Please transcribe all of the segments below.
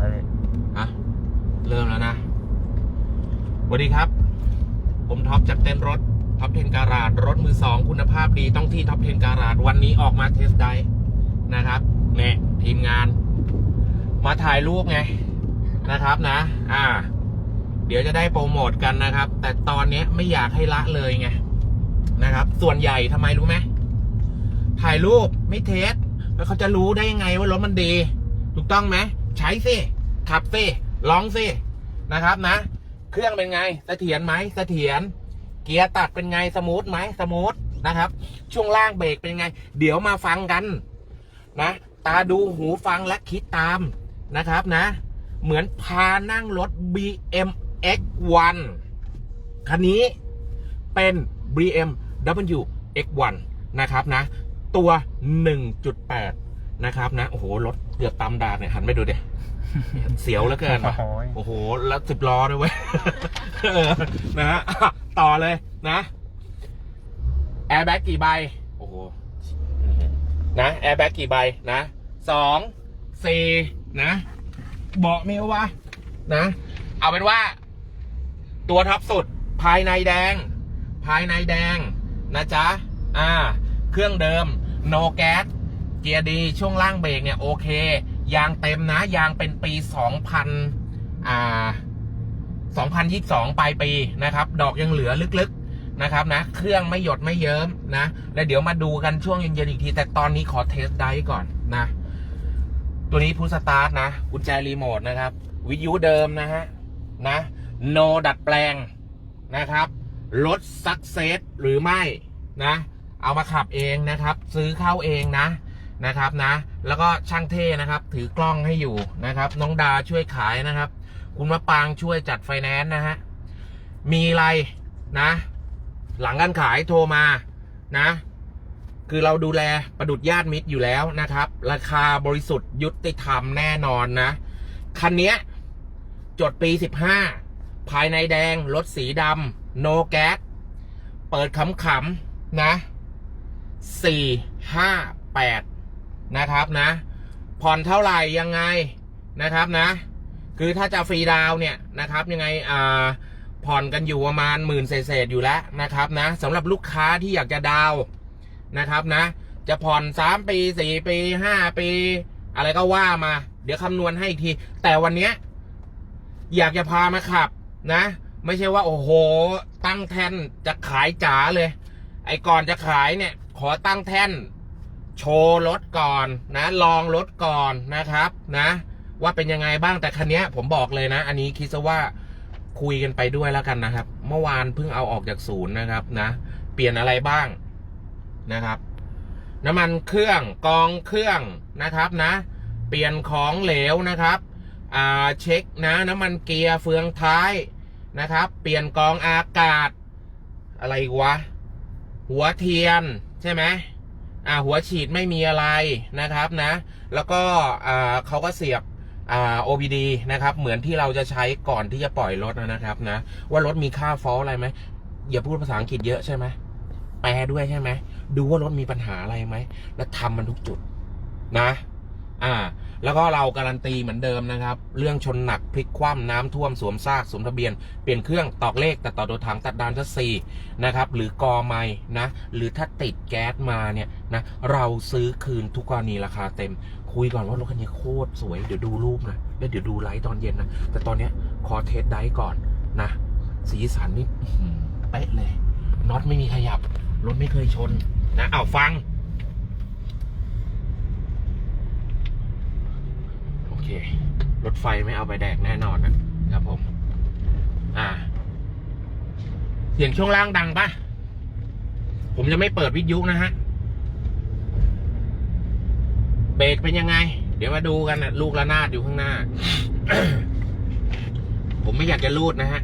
ครับพี่อะเริ่มแล้วนะสวัสดีครับ ผมท็อปจากเต้นรถท็อปเทนการาดรถมือสองคุณภาพดีต้องที่ท็อปเทนการาดวันนี้ออกมาเทสไดฟ์นะครับเนี่ยทีมงาน มาถ่ายรูปไงนะครับนะ อ่า เดี๋ยวจะได้โปรโมทกันนะครับ แต่ตอนนี้ไม่อยากให้ละเลยไงนะครับ ส่วนใหญ่ทำไมรู้ไหมถ่ายรูปไม่เทสแล้วเขาจะรู้ได้ยังไงว่ารถมันดี ถูกต้องไหม ใช้สิขับสิลองสินะครับนะ เครื่องเป็นไงเสถียรไหมเสถียรเกียร์ตัดเป็นไงสมูทไหมสมูทนะครับ ช่วงล่างเบรกเป็นไง เดี๋ยวมาฟังกันนะ ตาดูหูฟังและคิดตามนะครับนะ เหมือนพานั่งรถ BM X1 คันนี้เป็น BMW X1 นะครับนะ ตัว 1.8 นะครับนะโอ้โหรถเกือบตามดาดเนี่ยหันไปดูเดี๋ยเสียวเหลือเกินว่ะโอ้ยโอ้โห แล้วสิบล้อด้วยเว้ยเออนะฮะอะต่อเลยนะแอร์แบ็กกี่ใบโอ้โหนะแอร์แบ็กกี่ใบนะสองสี่นะเบาะมีวะนะ เอาเป็นว่า ตัวท็อปสุดภายในแดง ภายในแดงนะจ๊ะอ่า เครื่องเดิมโนแก๊ส เกียร์ดีช่วงล่างเบรกเนี่ยโอเค ยางเต็มนะ ยางเป็นปี 2000อ่า2022 ปลายปีนะครับ ดอกยังเหลือลึกๆนะครับนะ เครื่องไม่หยดไม่เยิ้มนะ แล้วเดี๋ยวมาดูกันช่วงเย็นๆอีกที แต่ตอนนี้ขอเทสไดฟ์ก่อนนะ ตัวนี้พุชสตาร์ทนะ กุญแจรีโมทนะครับ วิทยุเดิมนะฮะ นะ โนดัดแปลงนะครับ รถซักเซสหรือไม่นะ เอามาขับเองนะครับ ซื้อเข้าเองนะ นะครับนะ แล้วก็ช่างเท่นะครับ ถือกล้องให้อยู่นะครับ น้องดาช่วยขายนะครับ คุณมะปางช่วยจัดไฟแนนซ์นะฮะมีอะไรนะ หลังการขายโทรมานะ คือเราดูแลประดุดญาติมิตรอยู่แล้วนะครับ ราคาบริสุทธิ์ยุติธรรมแน่นอนนะคันนี้จดปี 15 ภายในแดงรถสีดำโนแก๊สเปิดขำๆนะ 4 5 8 นะครับนะ ผ่อนเท่าไหร่ยังไงนะครับนะ คือถ้าจะฟรีดาวเนี่ยนะครับยังไงอ่าผ่อนกันอยู่ประมาณหมื่นเศษๆอยู่แล้วนะครับนะสำหรับลูกค้าที่อยากจะดาวน์นะครับนะ จะผ่อนสามปีสี่ปีห้าปี อะไรก็ว่ามา เดี๋ยวคำนวณให้อีกที แต่วันเนี้ยอยากจะพามาขับนะ ไม่ใช่ว่าโอ้โห ตั้งแท่นจะขายจ๋าเลย ไอ้ก่อนจะขายเนี่ย ขอตั้งแท่น โชว์รถก่อนนะลองรถก่อนนะครับนะ ว่าเป็นยังไงบ้างแต่คันเนี้ยผมบอกเลยนะ อันนี้คิดซะว่าคุยกันไปด้วยแล้วกันนะครับ เมื่อวานเพิ่งเอาออกจากศูนย์นะครับนะ เปลี่ยนอะไรบ้างนะครับ น้ำมันเครื่องกองเครื่องนะครับนะ เปลี่ยนของเหลวนะครับอ่าเช็คนะน้ำมันเกียร์เฟืองท้ายนะครับ เปลี่ยนกองอากาศ อะไรวะ หัวเทียนใช่ไหม อ่าหัวฉีดไม่มีอะไรนะครับนะ แล้วก็อ่าเขาก็เสียบอ่า OBD นะครับ เหมือนที่เราจะใช้ก่อนที่จะปล่อยรถนะครับนะ ว่ารถมีค่าฟอลอะไรไหมอย่าพูดภาษาอังกฤษเยอะใช่ไหมแปลด้วยใช่ไหมดูว่ารถมีปัญหาอะไรไหม แล้วทำมันทุกจุดนะ อ่า แล้วก็เราการันตีเหมือนเดิมนะครับ เรื่องชนหนักพลิกคว่ำน้ำท่วมสวมซากสวมทะเบียน เปลี่ยนเครื่องตอกเลขตัดต่อตัวถังตัดดานทัศซีนะครับ หรือกอไม้นะ หรือถ้าติดแก๊สมาเนี่ยนะเราซื้อคืนทุกกรณีราคาเต็ม คุยก่อนว่ารถคันนี้โคตรสวย เดี๋ยวดูรูปนะแล้วเดี๋ยวดูไลฟ์ตอนเย็นนะ แต่ตอนเนี้ยขอเทสไดฟ์ก่อนนะ สีสันนี่เป๊ะเลยน็อตไม่มีขยับรถไม่เคยชนนะเอาฟัง โอเค รถไฟไม่เอาไปแดกแน่นอนนะครับผม อ่า เสียงช่วงล่างดังปะผมจะไม่เปิดวิทยุนะฮะ เบรกเป็นยังไง เดี๋ยวมาดูกันนะลูกระนาดอยู่ข้างหน้า ผมไม่อยากจะรูดนะฮะ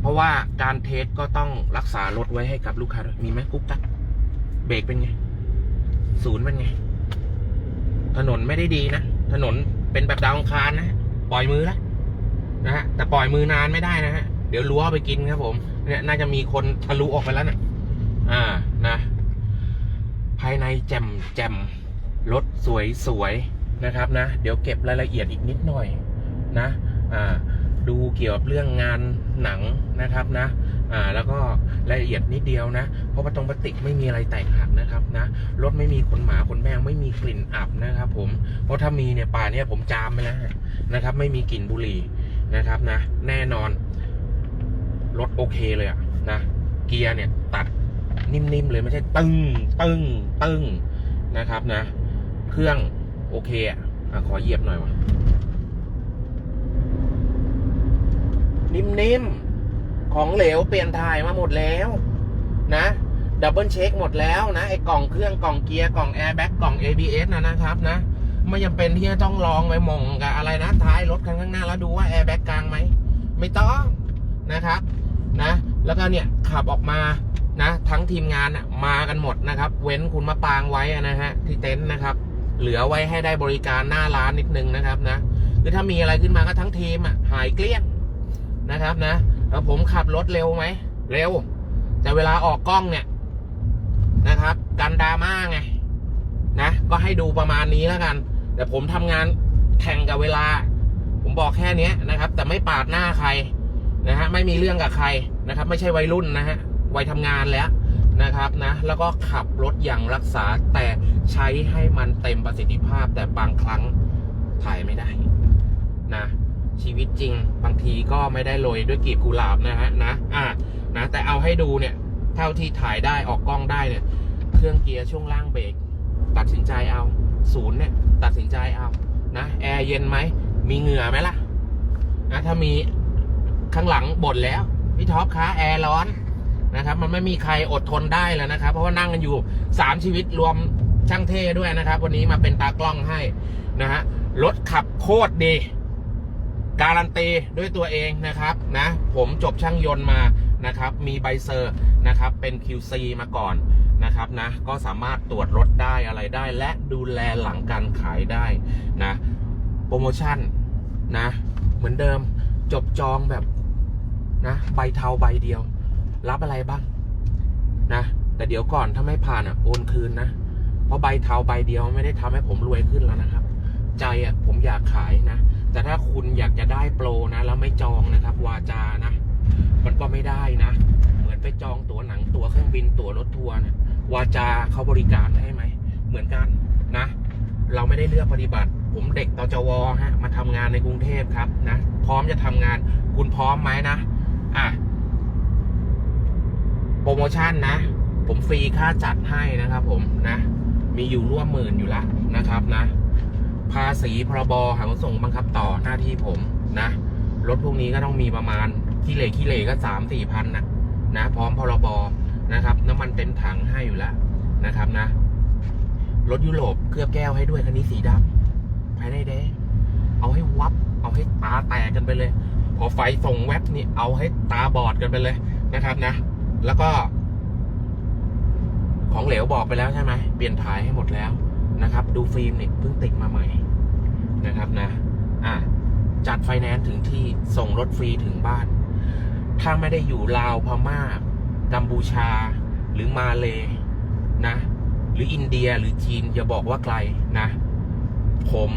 เพราะว่าการเทสก็ต้องรักษารถไว้ให้กับลูกค้ามีไหมกุ๊กกักเบรกเป็นไง ศูนย์เป็นไง ถนนไม่ได้ดีนะ ถนน เป็นแบบดาวองคารนะ ปล่อยมือล้วนะฮะแต่ปล่อยมือนานไม่ได้นะฮะเดี๋ยวรั้วไปกินครับผมเนี่ยน่าจะมีคนทะลุออกไปแล้วนะอ่านะ ภายในแจ่มแจ่มรถสวยสวยนะครับนะ เดี๋ยวเก็บรายละเอียดอีกนิดหน่อยนะ อ่า ดูเกี่ยวกับเรื่องงานหนังนะครับนะ อ่าแล้วก็รายละเอียดนิดเดียวนะ เพราะว่าตรงปติกไม่มีอะไรแตกหักนะครับนะรถไม่มีขนหมาขนแมวไม่มีกลิ่นอับนะครับ ผมเพราะถ้ามีเนี่ยป่าเนี่ยผมจามไปแล้วนะครับ ไม่มีกลิ่นบุหรี่นะครับนะ แน่นอนรถโอเคเลยอะนะเกียร์เนี่ยตัดนิ่มๆเลยไม่ใช่ตึงตึงตึงนะครับนะ เครื่องโอเคอะ่ะขอเหยียบหน่อยวะนิ่มๆ ของเหลวเปลี่ยนถ่ายมาหมดแล้วนะดับเบิลเช็คหมดแล้วนะไอ้กล่องเครื่องกล่องเกียร์กล่องแอร์แบ็กกล่อง ABS นะนะครับนะไม่จำเป็นที่จะต้องลองไปมองกับอะไรนะท้ายรถคันข้างหน้าแล้วดูว่าแอร์แบ็กกลางไหมไม่ต้องนะครับนะแล้วก็เนี่ยขับออกมานะทั้งทีมงานน่ะมากันหมดนะครับ เว้นคุณมะปางไว้นะฮะที่เต็นท์นะครับ เหลือไว้ให้ได้บริการหน้าร้านนิดนึงนะครับนะคือถ้ามีอะไรขึ้นมาก็ทั้งทีมอะหายเกลี้ยงนะครับนะ แล้วผมขับรถเร็วไหม เร็ว แต่เวลาออกกล้องเนี่ยนะครับ กันดราม่าไงนะ ก็ให้ดูประมาณนี้แล้วกัน แต่ผมทำงานแข่งกับเวลา ผมบอกแค่เนี้ยนะครับ แต่ไม่ปาดหน้าใครนะฮะไม่มีเรื่องกับใครนะครับ ไม่ใช่วัยรุ่นนะฮะวัยทำงานแล้วนะครับนะแล้วก็ขับรถอย่างรักษาแต่ใช้ให้มันเต็มประสิทธิภาพแต่บางครั้งถ่ายไม่ได้นะ ชีวิตจริง บางทีก็ไม่ได้โรยด้วยกลีบกุหลาบนะฮะนะอ่านะแต่เอาให้ดูเนี่ยเท่าที่ถ่ายได้ออกกล้องได้เนี่ย เครื่องเกียร์ช่วงล่างเบรกตัดสินใจเอาศูนย์เนี่ยตัดสินใจเอานะแอร์เย็นไหมมีเหงื่อไหมล่ะนะถ้ามีข้างหลังบ่นแล้วพี่ท็อปคะแอร์ร้อนนะครับ มันไม่มีใครอดทนได้แล้วนะครับ เพราะว่านั่งกันอยู่สามชีวิตรวมช่างเท่ด้วยนะครับ วันนี้มาเป็นตากล้องให้นะฮะรถขับโคตรดี การันตีด้วยตัวเองนะครับนะผมจบช่างยนต์มานะครับมีใบเซอร์นะครับเป็น QC มาก่อนนะครับนะก็สามารถตรวจรถได้อะไรได้ และดูแลหลังการขายได้นะโปรโมชั่นนะเหมือนเดิมจบจองแบบนะใบเทาใบเดียว รับอะไรบ้างนะแต่เดี๋ยวก่อนถ้าไม่ผ่านอะโอนคืนนะ เพราะใบเทาใบเดียวไม่ได้ทำให้ผมรวยขึ้นแล้วนะครับ ใจอะผมอยากขายนะ แต่ถ้าคุณอยากจะได้โปรนะ แล้วไม่จองนะครับ วาจานะ มันก็ไม่ได้นะ เหมือนไปจองตั๋วหนังตั๋วเครื่องบินตั๋วรถทัวร์นี่ยวาจาเขาบริการให้ไหม เหมือนกันนะ เราไม่ได้เลือกปฏิบัติ ผมเด็กตจวฮะมาทำงานในกรุงเทพครับนะพร้อมจะทำงาน คุณพร้อมไหมนะอะโปรโมชั่นนะ ผมฟรีค่าจัดให้นะครับ ผมนะ มีอยู่ร่วมหมื่นอยู่แล้วนะครับนะ ภาษีพรบหางขนส่งบังคับต่อหน้าที่ผมนะ รถพวกนี้ก็ต้องมีประมาณขี้เหร่ขี้เหร่ก็สามสี่พันนะนะพร้อมพรบนะครับ น้ำมันเต็มถังให้อยู่แล้วนะครับนะ รถยุโรปเคลือบแก้วให้ด้วยคันนี้สีดำภายในแดงเอาให้วับ เอาให้ตาแตกกันไปเลย พอไฟส่งแวบนี่เอาให้ตาบอดกันไปเลยนะครับนะ แล้วก็ ของเหลวบอกไปแล้วใช่ไหมเปลี่ยนถ่ายให้หมดแล้วนะครับ ดูฟิล์มเนี่ยเพิ่งติดมาใหม่ นะครับนะ อะจัดไฟแนนซ์ถึงที่ส่งรถฟรีถึงบ้าน ถ้าไม่ได้อยู่ลาวพม่ากัมพูชา หรือมาเลนะ หรืออินเดียหรือจีน อย่าบอกว่าไกลนะ ผม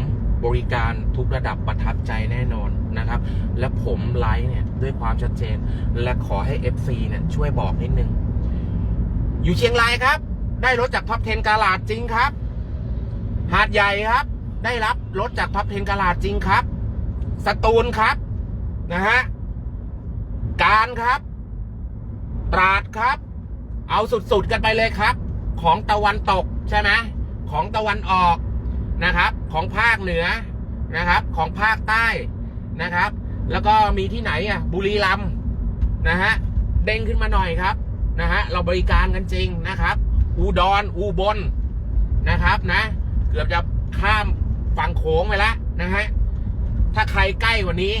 บริการทุกระดับประทับใจแน่นอนนะครับ และผมไลฟ์เนี่ย ด้วยความชัดเจน และขอให้ FC เนี่ย ช่วยบอกนิดนึง อยู่เชียงรายครับ ได้รถจากท็อป10กาลาดจริงครับ หาดใหญ่ครับ ได้รับรถจากท็อป10กาลาดจริงครับ สตูลครับ นะฮะ การครับ ตราดครับ เอาสุดๆกันไปเลยครับ ของตะวันตกใช่ไหมของตะวันออกนะครับ ของภาคเหนือนะครับ ของภาคใต้นะครับ แล้วก็มีที่ไหนอะ บุรีรัมย์นะฮะ เด้งขึ้นมาหน่อยครับ นะฮะ เราบริการกันจริงนะครับ อุดรอุบลนะครับนะ เกือบจะข้าม ฝั่งโขงไปแล้วนะฮะ ถ้าใครใกล้กว่านี้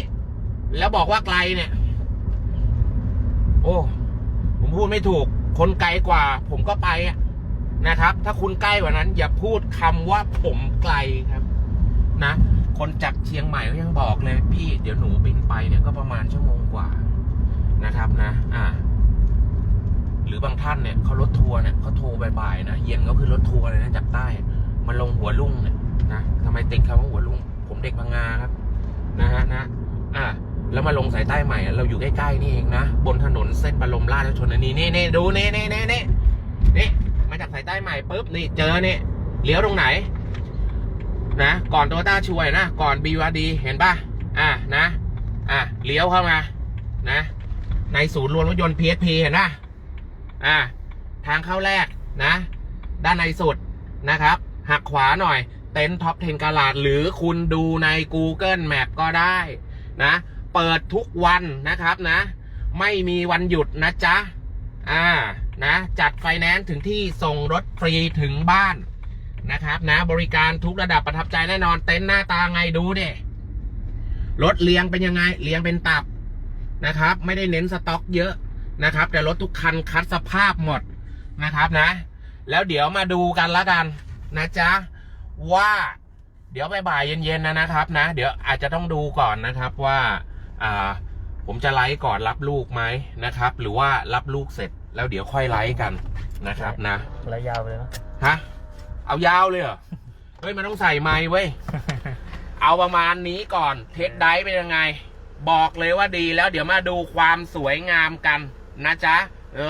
แล้วบอกว่าไกลเนี่ย โอ้ผมพูดไม่ถูก คนไกลกว่า ผมก็ไปอะนะครับ ถ้าคุณใกล้กว่านั้น อย่าพูดคำว่าผมไกลครับ นะคนจากเชียงใหม่ก็ยังบอกเลย พี่เดี๋ยวหนูบินไปเนี่ยก็ประมาณชั่วโมงกว่านะครับนะ อ่า หรือบางท่านเนี่ยเขารถทัวร์เนี่ยเขาโทรบ่ายๆนะเย็นก็คือรถทัวร์เลยนะจากใต้ มันลงหัวลุ่งเนี่ย ทำไมติดคำว่าหัวลุง ผมเด็กพังงาครับ นะฮะนะอะแล้วมาลงสายใต้ใหม่อะเราอยู่ใกล้ๆนี่เองนะ บนถนนเส้นบรมราชชนนีนี่นี่ดูนี่นี่นี่นี่นี่มาจากสายใต้ใหม่ปุ๊บนี่เจอนี่เลี้ยวตรงไหน นะก่อนโตต้าช่วยนะ ก่อนบีวาดีเห็นป่ะ อะนะ อะเลี้ยวเข้ามานะ ในศูนย์รวมรถยนต์ PSP เห็นป่ะอะทางเข้าแรกนะ ด้านในสุดนะครับ หักขวาหน่อย เต็นท์ท็อป 10กาลาดหรือคุณดูใน Google Map ก็ได้นะ เปิดทุกวันนะครับนะ ไม่มีวันหยุดนะจ๊ะ อ่านะ จัดไฟแนนซ์ถึงที่ส่งรถฟรีถึงบ้านนะครับนะ บริการทุกระดับประทับใจแน่นอนเต็นท์หน้าตาไงดูดิรถเลี้ยงเป็นยังไงเลี้ยงเป็นตับนะครับ ไม่ได้เน้นสต็อกเยอะนะครับ แต่รถทุกคันคัดสภาพหมดนะครับนะ แล้วเดี๋ยวมาดูกันละกันนะจ๊ะ ว่าเดี๋ยวบ่ายๆเย็นๆนะนะครับนะ เดี๋ยวอาจจะต้องดูก่อนนะครับว่าอ่าผมจะไลฟ์ก่อนรับลูกไหมนะครับ หรือว่ารับลูกเสร็จแล้วเดี๋ยวค่อยไลฟ์กันนะครับนะระยาวไปเลยนะฮะเอายาวเลยเหรอเฮ้ยมันต้องใส่ไม้เว้ยเอาประมาณนี้ก่อนเทสไดฟ์เป็นยังไง บอกเลยว่าดีแล้วเดี๋ยวมาดูความสวยงามกันนะจ๊ะ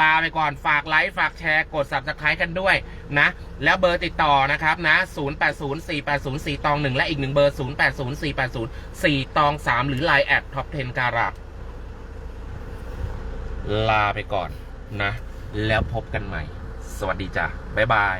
ลาไปก่อนฝากไลค์ฝากแชร์กด subscribe กันด้วยนะ แล้วเบอร์ติดต่อนะครับนะ 080480 4ตอง 1 และอีกหนึ่งเบอร์ 080480 4ตอง 3 หรือ Line แอด Top 10 การาลาไปก่อนนะ แล้วพบกันใหม่ สวัสดีจ้ะ บ๊ายบาย